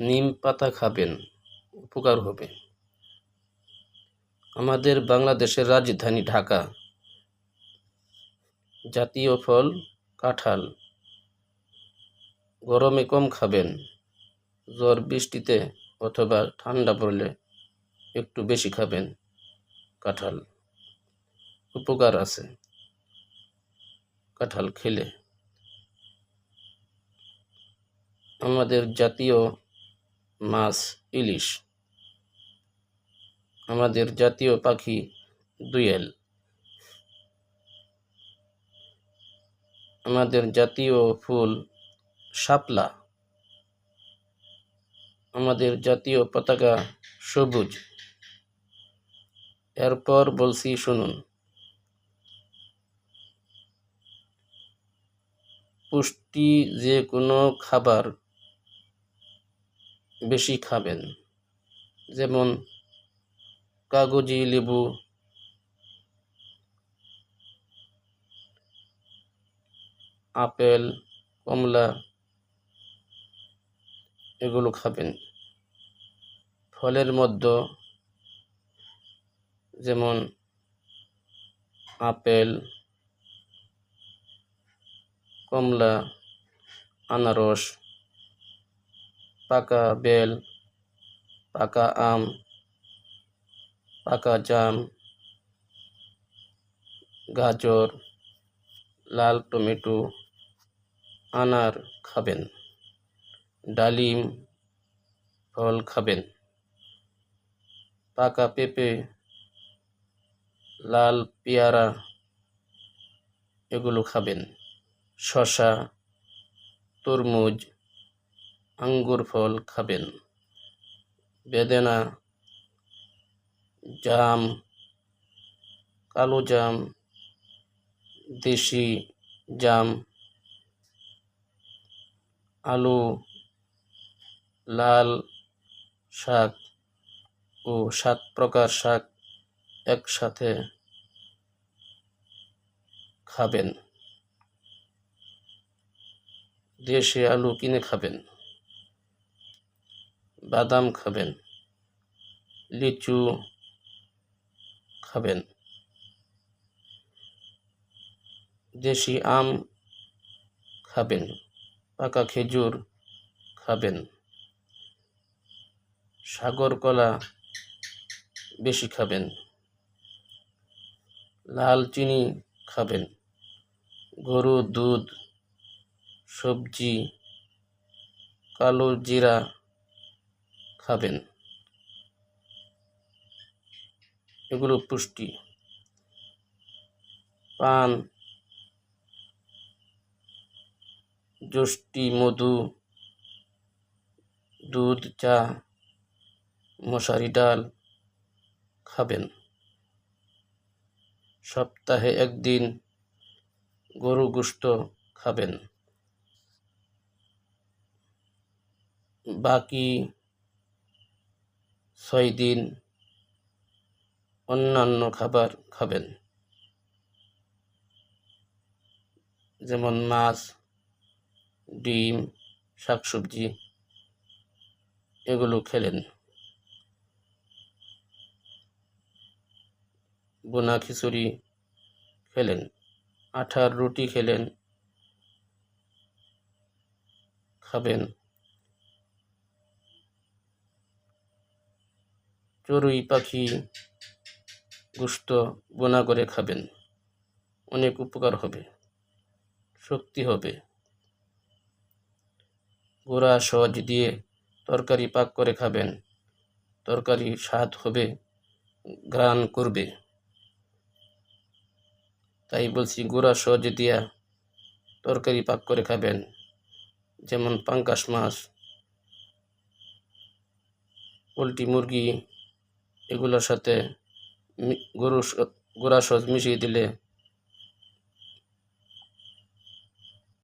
নিম পাতা খাবেন, উপকার হবে। আমাদের বাংলাদেশের রাজধানী ঢাকা। জাতীয় ফল, কাঁঠাল। গরমে কম খাবেন, জ্বর, বৃষ্টিতে অথবা ঠান্ডা পড়লে একটু বেশি খাবেন কাঁঠাল। উপকার আছে কাঁঠাল খেলে। আমাদের জাতীয় মাছ, ইলিশ। আমাদের জাতীয় পাখি দুয়েল। আমাদের জাতীয় ফুল শাপলা। আমাদের জাতীয় পতাকা সবুজ। এরপর বলছি, শুনুন। পুষ্টি যে কোনো খাবার বেশি খাবেন। যেমন কাগজি লেবু, আপেল, কমলা, এগুলো খাবেন। ফলের মধ্যে যেমন আপেল, কমলা, আনারস পাকা বেল, পাকা আম, পাকা জাম, গাজর, লাল টমেটো, আনার খাবেন, ডালিম ফল খাবেন, পাকা পেঁপে, লাল পেয়ারা এগুলো খাবেন শশা তরমুজ আঙ্গুর ফল খাবেন। বেদেনা, জাম, কালো জাম, দেশি জাম, আলু, লাল শাক ও সাত প্রকার শাক একসাথে খাবেন। দেশে আলু কিনে খাবেন। বাদাম খাবেন, লিচু খাবেন, দেশি আম খাবেন, পাকা খেজুর খাবেন, সাগর কলা বেশি খাবেন, লাল চিনি খাবেন গরুর দুধ, সবজি, কালো জিরা খাবেন। এগুলো পুষ্টি। পান, যষ্টি, মধু, দুধ, চা, মশারি, ডাল খাবেন। সপ্তাহে একদিন গরু গোস্ত খাবেন। বাকি ছয় দিন অন্যান্য খাবার খাবেন। যেমন মাছ, ডিম, শাকসবজি, এগুলো খেলেন। বোনা খিচুড়ি খেলেন, আঠার রুটি খেলেন, খাবেন। চড়ুই পাখি গোস্ত বোনা করে খাবেন। অনেক উপকার হবে, শক্তি হবে। গোড়া সহজ দিয়ে তরকারি পাক করে খাবেন। তরকারি স্বাদ হবে, ঘ্রাণ করবে। তাই বলছি গোড়া সহজ দিয়া তরকারি পাক করে খাবেন, যেমন পাঙ্কাশ মাছ, পোলট্রি মুরগি এগুলোর সাথে গরু গোড়া সস মিশিয়ে দিলে